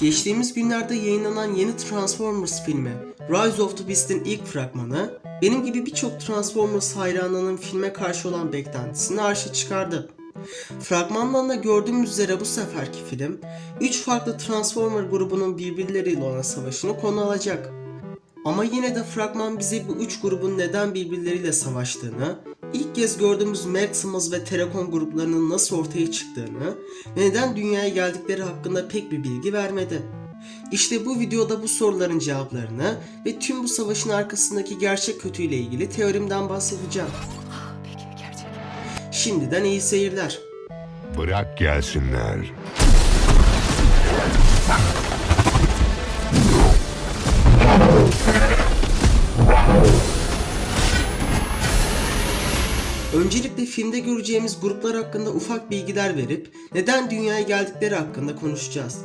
Geçtiğimiz günlerde yayınlanan yeni Transformers filmi Rise of the Beast'in ilk fragmanı benim gibi birçok Transformers hayranının filme karşı olan beklentisini arşa çıkardı. Fragmandan da gördüğümüz üzere bu seferki film 3 farklı Transformer grubunun birbirleriyle olan savaşını konu alacak. Ama yine de fragman bize bu üç grubun neden birbirleriyle savaştığını, ilk kez gördüğümüz Maximus ve Terakon gruplarının nasıl ortaya çıktığını ve neden dünyaya geldikleri hakkında pek bir bilgi vermedi. İşte bu videoda bu soruların cevaplarını ve tüm bu savaşın arkasındaki gerçek kötüyle ilgili teorimden bahsedeceğim. Peki gerçek. Şimdiden iyi seyirler. Bırak gelsinler. Öncelikle filmde göreceğimiz gruplar hakkında ufak bilgiler verip neden dünyaya geldikleri hakkında konuşacağız.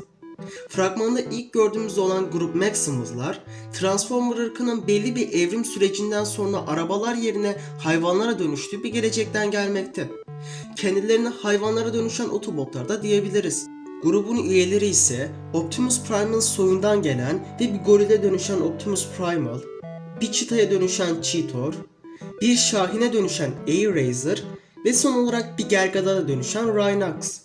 Fragmanda ilk gördüğümüz olan grup Maximus'lar, Transformer ırkının belli bir evrim sürecinden sonra arabalar yerine hayvanlara dönüştüğü bir gelecekten gelmekte. Kendilerine hayvanlara dönüşen Autobotlar da diyebiliriz. Grubun üyeleri ise Optimus Prime'ın soyundan gelen ve bir gorile dönüşen Optimus Primal, bir çitaya dönüşen Cheetor, bir şahine dönüşen Air ve son olarak bir gergadana dönüşen Rhinox.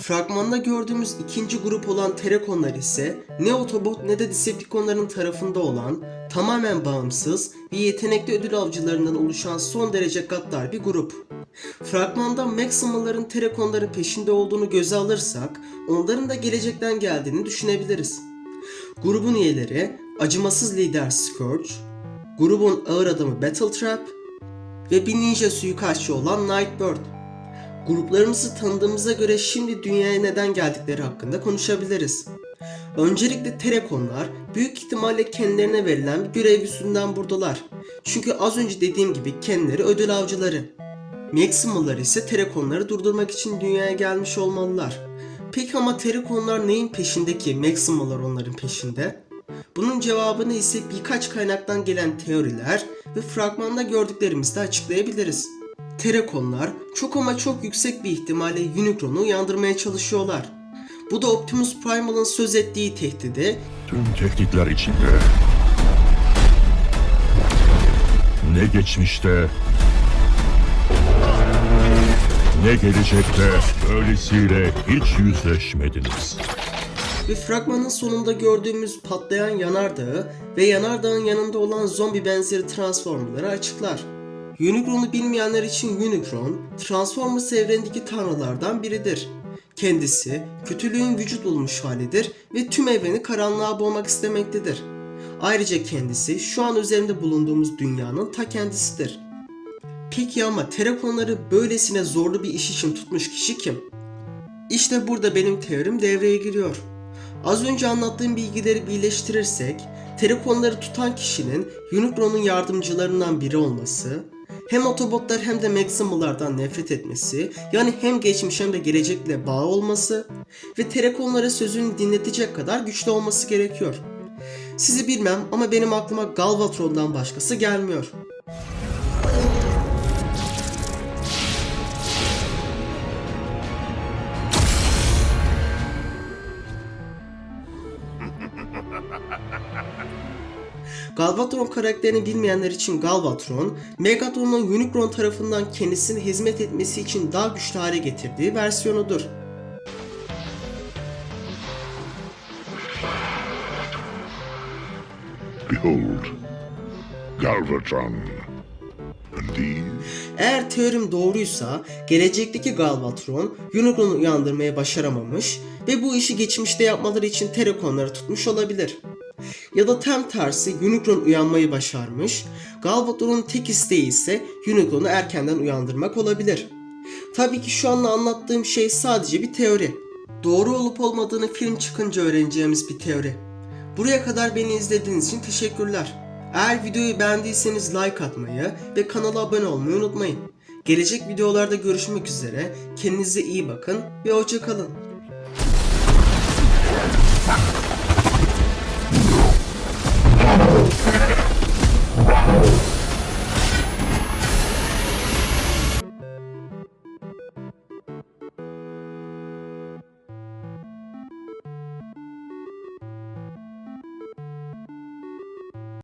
Fragmanda gördüğümüz ikinci grup olan Terekonlar ise ne Autobot ne de Decepticonların tarafında olan, tamamen bağımsız ve yetenekli ödül avcılarından oluşan son derece gaddar bir grup. Fragmanda Maximal'ların Terekonların peşinde olduğunu göze alırsak, onların da gelecekten geldiğini düşünebiliriz. Grubun üyeleri acımasız lider Scourge, grubun ağır adamı Battletrap ve bir ninja suikastçı olan Nightbird. Gruplarımızı tanıdığımıza göre şimdi dünyaya neden geldikleri hakkında konuşabiliriz. Öncelikle Terekonlar büyük ihtimalle kendilerine verilen bir görev yüzünden buradalar. Çünkü az önce dediğim gibi kendileri ödül avcıları. Maximal'lar ise Terekonları durdurmak için dünyaya gelmiş olmalılar. Peki ama Terekonlar neyin peşinde ki Maximal'lar onların peşinde? Bunun cevabını ise birkaç kaynaktan gelen teoriler ve fragmanda gördüklerimizde açıklayabiliriz. Terekonlar çok ama çok yüksek bir ihtimalle Unicron'u uyandırmaya çalışıyorlar. Bu da Optimus Primal'ın söz ettiği tehdidi Tüm tehditler içinde. Ne geçmişte ne gelecekte öylesiyle hiç yüzleşmediniz. Ve fragmanın sonunda gördüğümüz patlayan yanardağı ve yanardağın yanında olan zombi benzeri Transformer'ları açıklar. Unicron'u bilmeyenler için Unicron, Transformers evrenindeki tanrılardan biridir. Kendisi, kötülüğün vücut bulmuş halidir ve tüm evreni karanlığa boğmak istemektedir. Ayrıca kendisi şu an üzerinde bulunduğumuz dünyanın ta kendisidir. Peki ama Terakonları böylesine zorlu bir iş için tutmuş kişi kim? İşte burada benim teorim devreye giriyor. Az önce anlattığım bilgileri birleştirirsek, Terakonları tutan kişinin Unicron'un yardımcılarından biri olması, hem Autobotlar hem de Maximal'lardan nefret etmesi, yani hem geçmiş hem de gelecekle bağ olması ve Terakonlara sözünü dinletecek kadar güçlü olması gerekiyor. Sizi bilmem ama benim aklıma Galvatron'dan başkası gelmiyor. Galvatron karakterini bilmeyenler için Galvatron, Megatron'un Unicron tarafından kendisine hizmet etmesi için daha güçlü hale getirdiği versiyonudur. Behold, Galvatron. Eğer teorim doğruysa gelecekteki Galvatron Unicron'u uyandırmaya başaramamış ve bu işi geçmişte yapmaları için Terekonları tutmuş olabilir. Ya da tam tersi Unicron uyanmayı başarmış, Galvatron'un tek isteği ise Unicron'u erkenden uyandırmak olabilir. Tabii ki şu anda anlattığım şey sadece bir teori. Doğru olup olmadığını film çıkınca öğreneceğimiz bir teori. Buraya kadar beni izlediğiniz için teşekkürler. Eğer videoyu beğendiyseniz like atmayı ve kanala abone olmayı unutmayın. Gelecek videolarda görüşmek üzere. Kendinize iyi bakın ve hoşçakalın.